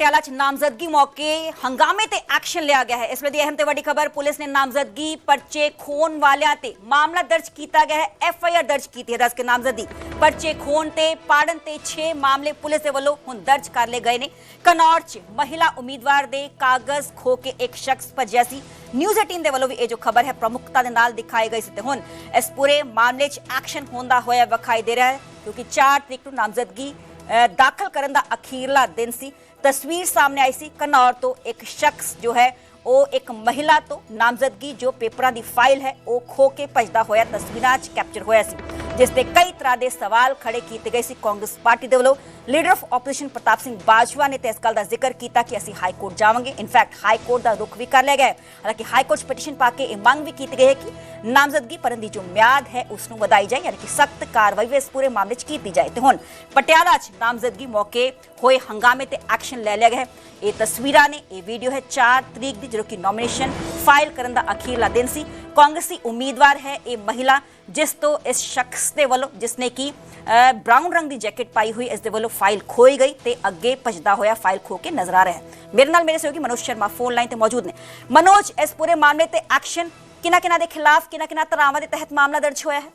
ਪਟਿਆਲਾ 'ਚ ਨਾਮਜ਼ਦਗੀ ਮੌਕੇ ਹੰਗਾਮੇ ਤੇ ਐਕਸ਼ਨ ਲਿਆ ਗਿਆ ਹੈ। ਇਸ ਵੇਲੇ ਦੀ ਅਹਿਮ ਤੇ ਵੱਡੀ ਖਬਰ, ਪੁਲਿਸ ਨੇ ਨਾਮਜ਼ਦਗੀ ਪਰਚੇ ਖੋਣ ਵਾਲਿਆਂ ਤੇ ਮਾਮਲਾ ਦਰਜ ਕੀਤਾ ਗਿਆ ਹੈ। ਐਫ ਆਈ ਆਰ ਦਰਜ ਕੀਤੀ ਹੈ। ਦੱਸ ਕੇ ਨਾਮਜ਼ਦਗੀ ਪਰਚੇ ਖੋਣ ਤੇ, ਪਾੜਨ ਤੇ 6 ਮਾਮਲੇ ਪੁਲਿਸ ਦੇ ਵੱਲੋਂ ਹੁਣ ਦਰਜ ਕਰ ਲਏ ਗਏ ਨੇ। ਕਨੌਰ 'ਚ ਮਹਿਲਾ ਉਮੀਦਵਾਰ ਦੇ ਕਾਗਜ਼ ਖੋ ਕੇ ਇੱਕ ਸ਼ਖਸ ਭੱਜਿਆ ਸੀ। ਨਿਊਜ਼ 18 ਦੇ ਵੱਲੋਂ ਵੀ ਇਹ ਜੋ ਖਬਰ ਹੈ, ਪ੍ਰਮੁੱਖਤਾ ਦੇ ਨਾਲ ਦਿਖਾਈ ਗਈ ਸੀ ਤੇ ਹੁਣ ਇਸ ਪੂਰੇ ਮਾਮਲੇ 'ਚ ਐਕਸ਼ਨ ਹੁੰਦਾ ਹੋਇਆ ਵਿਖਾਈ ਦੇ ਰਿਹਾ ਹੈ, ਕਿਉਂਕਿ 4 ਤਰੀਕ ਨੂੰ ਨਾਮਜ਼ਦਗੀ ਦਾਖਲ ਕਰਨ ਦਾ ਅਖੀਰਲਾ ਦਿਨ ਸੀ। ਤਸਵੀਰ ਸਾਹਮਣੇ ਆਈ ਸੀ। ਕਨੌਰ ਤੋਂ ਇੱਕ ਸ਼ਖਸ ਜੋ ਹੈ, ਉਹ ਇੱਕ ਮਹਿਲਾ ਤੋਂ ਨਾਮਜ਼ਦਗੀ ਜੋ ਪੇਪਰਾਂ ਦੀ ਫਾਈਲ ਹੈ, ਉਹ ਖੋ ਕੇ ਭੱਜਦਾ ਹੋਇਆ ਤਸਵੀਰਾਂ 'ਚ ਕੈਪਚਰ ਹੋਇਆ ਸੀ। ਜਿਸ ਤੇ ਕਈ ਤਰ੍ਹਾਂ ਦੇ ਸਵਾਲ ਖੜੇ ਕੀਤੇ ਗਏ ਸੀ ਕਾਂਗਰਸ ਪਾਰਟੀ ਦੇ ਵੱਲੋਂ। Leader of opposition Partap Singh Bajwa ਨੇ ਇਸ ਗੱਲ ਦਾ ਜ਼ਿਕਰ ਕੀਤਾ ਕਿ ਅਸੀਂ ਹਾਈ ਕੋਰਟ ਜਾਵਾਂਗੇ। ਇਨਫੈਕਟ ਹਾਈ ਕੋਰਟ ਦਾ ਰੁਖ ਵੀ ਕਰ ਲਿਆ ਗਿਆ ਹਾਲਾਂਕਿ ਹਾਈ ਕੋਰਟ ਪਟੀਸ਼ਨ ਪਾ ਕੇ ਇਹ ਮੰਗ ਵੀ ਕੀਤੀ ਗਈ ਹੈ ਕਿ ਨਾਮਜ਼ਦਗੀ ਭਰਨ ਦੀ ਜੋ ਮਿਆਦ ਹੈ, ਉਸ ਨੂੰ ਵਧਾਈ ਜਾਏ, ਯਾਨੀ ਕਿ ਸਖਤ ਕਾਰਵਾਈ ਵੀ ਇਸ ਪੂਰੇ ਮਾਮਲੇ 'ਚ ਕੀਤੀ ਜਾਏ। ਤੇ ਹੁਣ ਪਟਿਆਲਾ 'ਚ ਨਾਮਜ਼ਦਗੀ ਮੌਕੇ ਹੋਏ ਹੰਗਾਮੇ ਤੇ ਐਕਸ਼ਨ ਲੈ ਲਿਆ ਗਿਆ ਇਹ ਤਸਵੀਰਾਂ ਨੇ, ਇਹ ਵੀਡੀਓ ਹੈ 4 ਤਰੀਕ ਦੀ, ਜਦੋਂ ਕਿ ਨੋਮੀਨੇਸ਼ਨ ਫਾਈਲ ਕਰਨ ਦਾ ਅਖੀਰਲਾ ਦਿਨ ਸੀ। ਕਾਂਗਰਸੀ ਉਮੀਦਵਾਰ ਹੈ ਇਹ ਮਹਿਲਾ ਜਿਸ ਤੋਂ ਇਸ ਸ਼ਖਸ ਦੇ ਵੱਲੋਂ ਜਿਸਨੇ ਕਿ ਅ, ਬਰਾਊਨ ਰੰਗ ਦੀ ਜੈਕਟ ਪਾਈ ਹੋਈ ਇਸ ਦੇ ਵੱਲੋਂ ਫਾਈਲ ਖੋਈ ਗਈ ਤੇ ਅੱਗੇ ਭਜਦਾ ਹੋਇਆ ਫਾਈਲ ਖੋ ਕੇ ਨਜ਼ਰ ਆ ਰਿਹਾ ਹੈ। ਮੇਰੇ ਨਾਲ ਮੇਰੇ ਸਹਿਯੋਗੀ ਮਨੋਜ ਸ਼ਰਮਾ ਫੋਨ ਲਾਈਨ ਤੇ ਮੌਜੂਦ ਨੇ। ਮਨੋਜ ਇਸ ਪੂਰੇ ਮਾਮਲੇ ਤੇ ਐਕਸ਼ਨ ਕਿਨਾ ਕਿਨਾ ਦੇ ਖਿਲਾਫ ਕਿਨਾ ਕਿਨਾ ਤਰਾਵਾਂ ਦੇ ਤਹਿਤ ਮਾਮਲਾ ਦਰਜ ਹੋਇਆ ਹੈ?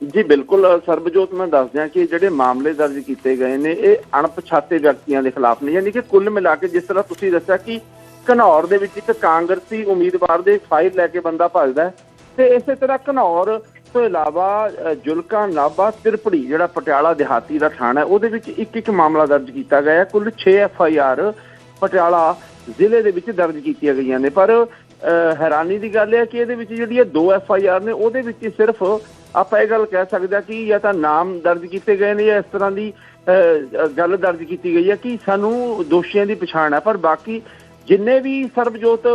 ਜੀ ਬਿਲਕੁਲ ਸਰਬਜੋਤ ਮੈਂ ਦੱਸ ਦਿਆਂ ਕਿ ਜਿਹੜੇ ਮਾਮਲੇ ਦਰਜ ਕੀਤੇ ਗਏ ਨੇ ਇਹ ਅਣਪਛਾਤੇ ਵਿਅਕਤੀਆਂ ਦੇ ਖਿਲਾਫ ਨੇ। ਯਾਨੀ ਕਿ ਕੁੱਲ ਮਿਲਾ ਕੇ ਜਿਸ ਤਰ੍ਹਾਂ ਤੁਸੀਂ ਦੱਸਿਆ ਕਿ ਘਨੌਰ ਦੇ ਵਿੱਚ ਇੱਕ ਕਾਂਗਰਸੀ ਉਮੀਦਵਾਰ ਦੇ ਫਾਈਲ ਲੈ ਕੇ ਬੰਦਾ ਭੱਜਦਾ ਤੇ ਇਸੇ ਤਰ੍ਹਾਂ ਘਨੌਰ ਤੋਂ ਇਲਾਵਾ ਜੁਲਕਾ ਨਾਬਾ ਤਿਰਪੜੀ ਜਿਹੜਾ ਪਟਿਆਲਾ ਦਿਹਾਤੀ ਦਾ ਥਾਣਾ ਹੈ ਉਹਦੇ ਵਿੱਚ ਇੱਕ ਇੱਕ ਮਾਮਲਾ ਦਰਜ ਕੀਤਾ ਗਿਆ ਕੁੱਲ 6 ਐਫ ਆਈ ਆਰ ਪਟਿਆਲਾ ਜ਼ਿਲ੍ਹੇ ਦੇ ਵਿੱਚ ਦਰਜ ਕੀਤੀਆਂ ਗਈਆਂ ਨੇ। ਪਰ ਅ, ਹੈਰਾਨੀ ਦੀ ਗੱਲ ਹੈ ਕਿ ਇਹਦੇ ਵਿੱਚ ਜਿਹੜੀ ਇਹ ਦੋ ਐਫ ਆਈ ਆਰ ਨੇ ਉਹਦੇ ਵਿੱਚ ਸਿਰਫ ਆਪਾਂ ਇਹ ਗੱਲ ਕਹਿ ਸਕਦੇ ਹਾਂ ਕਿ ਜਾਂ ਤਾਂ ਨਾਮ ਦਰਜ ਕੀਤੇ ਗਏ ਨੇ ਜਾਂ ਇਸ ਤਰ੍ਹਾਂ ਦੀ ਅ, ਗੱਲ ਦਰਜ ਕੀਤੀ ਗਈ ਹੈ ਕਿ ਸਾਨੂੰ ਦੋਸ਼ੀਆਂ ਦੀ ਪਛਾਣ ਹੈ। ਪਰ ਬਾਕੀ ਜਿੰਨੇ ਵੀ ਸਰਬਜੋਤ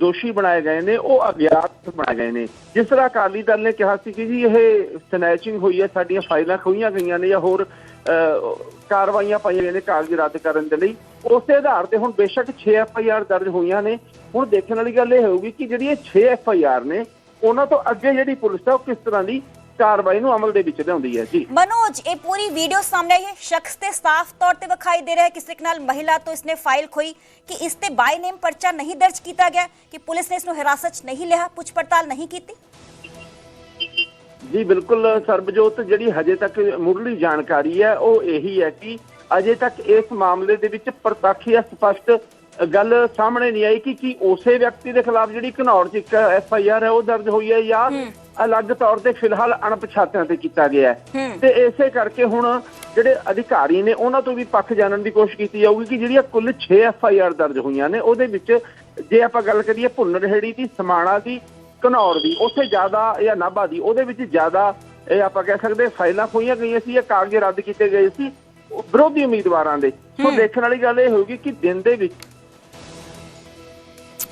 ਦੋਸ਼ੀ ਬਣਾਏ ਗਏ ਨੇ ਉਹ ਅਗਿਆਤ ਬਣਾਏ ਗਏ ਨੇ। ਜਿਸ ਤਰ੍ਹਾਂ ਅਕਾਲੀ ਦਲ ਨੇ ਕਿਹਾ ਸੀ ਕਿ ਜੀ ਇਹ ਸਨੈਚਿੰਗ ਹੋਈ ਹੈ ਸਾਡੀਆਂ ਫਾਈਲਾਂ ਖੋਈਆਂ ਗਈਆਂ ਨੇ ਜਾਂ ਹੋਰ ਅ, ਕਾਰਵਾਈਆਂ ਪਾਈਆਂ ਗਈਆਂ ਨੇ ਕਾਗਜ਼ ਰੱਦ ਕਰਨ ਦੇ ਲਈ। ਉਸੇ ਆਧਾਰ ਤੇ ਹੁਣ ਬੇਸ਼ੱਕ 6 ਐਫ ਆਈ ਆਰ ਦਰਜ ਹੋਈਆਂ ਨੇ। ਹੁਣ ਦੇਖਣ ਵਾਲੀ ਗੱਲ ਇਹ ਹੋਊਗੀ ਕਿ ਜਿਹੜੀ ਇਹ 6 ਐਫ ਆਈ ਆਰ ਨੇ ਉਹਨਾਂ ਤੋਂ ਅੱਗੇ ਜਿਹੜੀ ਪੁਲਿਸ ਹੈ ਉਹ ਕਿਸ ਤਰ੍ਹਾਂ ਦੀ ਕਾਰਵਾਈ ਨੂੰ ਅਮਲ ਦੇ ਵਿੱਚ ਲਿਆਉਂਦੀ ਹੈ ਜੀ। ਮਨੋਜ ਇਹ ਪੂਰੀ ਵੀਡੀਓ ਸਾਹਮਣੇ ਆਈ ਹੈ। ਸ਼ਖਸ ਤੇ ਸਾਫ਼ ਤੌਰ ਤੇ ਵਿਖਾਈ ਦੇ ਰਿਹਾ ਹੈ। ਕਿਸੇ ਨਾਲ ਮਹਿਲਾ ਤੋਂ ਇਸਨੇ ਫਾਈਲ ਖੋਈ ਕਿ ਇਸ ਤੇ ਬਾਈ ਨੇਮ ਪਰਚਾ ਨਹੀਂ ਦਰਜ ਕੀਤਾ ਗਿਆ ਕਿ ਪੁਲਿਸ ਨੇ ਇਸ ਨੂੰ ਹਿਰਾਸਤ 'ਚ ਨਹੀਂ ਲਿਆ ਪੁੱਛ ਪੜਤਾਲ ਨਹੀਂ ਕੀਤੀ। ਜੀ ਬਿਲਕੁਲ ਸਰਬਜੋਤ ਜਿਹੜੀ ਹਜੇ ਤੱਕ ਮੁੱਢਲੀ ਜਾਣਕਾਰੀ ਹੈ ਉਹ ਇਹੀ ਹੈ ਕਿ ਅਜੇ ਤੱਕ ਇਸ ਮਾਮਲੇ ਦੇ ਵਿੱਚ ਪ੍ਰਤੱਖ ਜਾਂ ਸਪਸ਼ਟ ਗੱਲ ਸਾਹਮਣੇ ਨਹੀਂ ਆਈ ਕਿ ਕੀ ਉਸੇ ਵਿਅਕਤੀ ਦੇ ਖਿਲਾਫ ਜਿਹੜੀ ਘਨੌਰ 'ਚ ਇੱਕ ਐਫ ਆਈ ਆਰ ਹੈ ਉਹ ਦਰਜ ਹੋਈ ਹੈ ਜਾਂ ਅਲੱਗ ਤੌਰ ਤੇ ਫਿਲਹਾਲ ਅਣਪਛਾਤਿਆਂ ਤੇ ਕੀਤਾ ਗਿਆ ਹੈ। ਤੇ ਇਸੇ ਕਰਕੇ ਹੁਣ ਜਿਹੜੇ ਅਧਿਕਾਰੀ ਨੇ ਉਹਨਾਂ ਤੋਂ ਵੀ ਪੱਖ ਜਾਣਨ ਦੀ ਕੋਸ਼ਿਸ਼ ਕੀਤੀ ਜਾਊਗੀ ਕਿ ਜਿਹੜੀਆਂ ਕੁੱਲ 6 ਐਫ ਆਈ ਆਰ ਦਰਜ ਹੋਈਆਂ ਨੇ ਉਹਦੇ ਵਿੱਚ ਜੇ ਆਪਾਂ ਗੱਲ ਕਰੀਏ ਭੁੰਨਰਹੇੜੀ ਦੀ ਸਮਾਣਾ ਦੀ ਘਨੌਰ ਦੀ ਉੱਥੇ ਜ਼ਿਆਦਾ ਜਾਂ ਨਾਭਾ ਦੀ ਉਹਦੇ ਵਿੱਚ ਜ਼ਿਆਦਾ ਇਹ ਆਪਾਂ ਕਹਿ ਸਕਦੇ ਫਾਈਲਾਂ ਖੋਈਆਂ ਗਈਆਂ ਸੀ ਜਾਂ ਕਾਗਜ਼ ਰੱਦ ਕੀਤੇ ਗਏ ਸੀ ਵਿਰੋਧੀ ਉਮੀਦਵਾਰਾਂ ਦੇ। ਸੋ ਦੇਖਣ ਵਾਲੀ ਗੱਲ ਇਹ ਹੋਊਗੀ ਕਿ ਦਿਨ ਦੇ ਵਿੱਚ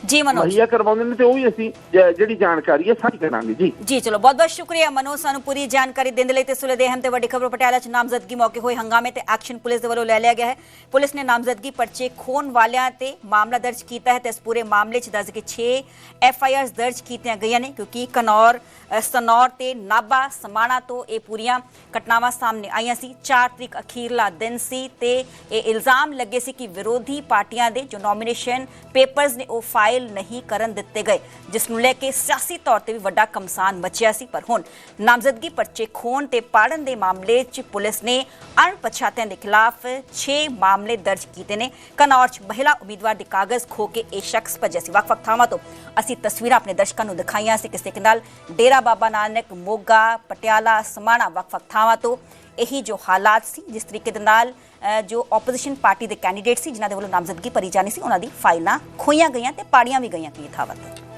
ਜੀ ਮਨੋਜ ਮੁਹੱਈਆ ਕਰਵਾਉਂਦੇ ਨੇ ਤੇ ਉਹ ਵੀ ਅਸੀਂ ਜਿਹੜੀ ਜਾਣਕਾਰੀ ਹੈ ਸਾਂਝੀ ਕਰਾਂਗੇ ਜੀ। ਜੀ ਚਲੋ ਬਹੁਤ ਬਹੁਤ ਸ਼ੁਕਰੀਆ ਮਨੋਜ ਸਾਨੂੰ ਪੂਰੀ ਜਾਣਕਾਰੀ ਦੇਣ ਦੇ ਲਈ ਤੇ ਸੁਲੇ ਦੇ ਅਹਿਮ ਤੇ ਵੱਡੀ ਖਬਰ ਪਟਿਆਲਾ ਚ ਨਾਮਜ਼ਦਗੀ ਮੌਕੇ ਹੋਏ ਹੰਗਾਮੇ ਤੇ ਐਕਸ਼ਨ ਪੁਲਿਸ ਦੇ ਵੱਲੋਂ ਲੈ ਲਿਆ ਗਿਆ ਹੈ। ਪੁਲਿਸ ਨੇ ਨਾਮਜ਼ਦਗੀ ਪਰਚੇ ਖੋਣ ਵਾਲਿਆਂ ਤੇ ਮਾਮਲਾ ਦਰਜ ਕੀਤਾ ਹੈ ਤੇ ਇਸ ਪੂਰੇ ਮਾਮਲੇ ਚ ਦੱਸ ਕੇ 6 ਐਫ ਆਈ ਆਰਸ ਦਰਜ ਕੀਤੀਆਂ ਗਈਆਂ ਨੇ ਕਿਉਂਕਿ ਕਨੌਰ ਸਨੌਰ ਤੇ ਨਾਬਾ ਸਮਾਣਾ ਤੋਂ ਇਹ ਪੂਰੀਆਂ ਘਟਨਾਵਾਂ ਸਾਹਮਣੇ ਆਈਆਂ ਸੀ। 4 ਤਰੀਕ ਅਖੀਰਲਾ ਦਿਨ ਸੀ ਤੇ ਇਹ ਇਲਜ਼ਾਮ ਲੱਗੇ ਸੀ ਕਿ ਵਿਰੋਧੀ ਪਾਰਟੀਆਂ ਦੇ ਜੋ ਨੋਮੀਨੇਸ਼ਨ ਪੇਪਰਸ ਨੇ ਉਹ ਫਾਈਲ ਨਹੀਂ ਕਰਨ ਦਿੱਤੇ ਗਏ ਜਿਸ ਨੂੰ ਲੈ ਕੇ ਸਿਆਸੀ ਤੌਰ ਤੇ ਵੀ ਵੱਡਾ ਕਮਸਾਨ ਮਚਿਆ ਸੀ ਪਰ ਹੁਣ ਨਾਮਜ਼ਦਗੀ ਪਰਚੇ ਖੋਣ ਤੇ ਪਾੜਨ ਦੇ ਮਾਮਲੇ 'ਚ ਪੁਲਿਸ ਨੇ ਅਣਪਛਾਤਿਆਂ ਦੇ ਖਿਲਾਫ 6 ਮਾਮਲੇ ਦਰਜ ਕੀਤੇ ਨੇ ਕਨੌਰ 'ਚ ਮਹਿਲਾ ਉਮੀਦਵਾਰ ਦੇ ਕਾਗਜ਼ ਖੋ ਕੇ ਇਹ ਸ਼ਖਸ ਭੱਜਿਆ ਸੀ ਵੱਖ-ਵੱਖ ਥਾਵਾਂ ਤੋਂ ਅਸੀਂ ਤਸਵੀਰਾਂ ਆਪਣੇ ਦਰਸ਼ਕਾਂ ਨੂੰ ਦਿਖਾਈਆਂ ਸੀ ਕਿਸੇ ਨਾਲ ਡੇਰਾ ਬਾਬਾ ਨਾਨਕ ਮੋਗਾ ਪਟਿਆਲਾ ਸਮਾਣਾ ਵੱਖ-ਵੱਖ ਥਾਵਾਂ ਤੋਂ ਇਹੀ ਜੋ ਹਾਲਾਤ ਸੀ ਜਿਸ ਤਰੀਕੇ ਦੇ ਨਾਲ ਜੋ ਆਪੋਜੀਸ਼ਨ ਪਾਰਟੀ ਦੇ ਕੈਂਡੀਡੇਟ ਸੀ, ਜਿਨ੍ਹਾਂ ਦੇ ਵੱਲੋਂ ਨਾਮਜ਼ਦਗੀ ਭਰੀ ਜਾਣੀ ਸੀ, ਉਹਨਾਂ ਦੀ ਫਾਈਲਾਂ ਖੋਈਆਂ ਗਈਆਂ ਤੇ ਪਾੜੀਆਂ ਵੀ ਗਈਆਂ ਕਈ ਥਾਵਾਂ ਤੇ।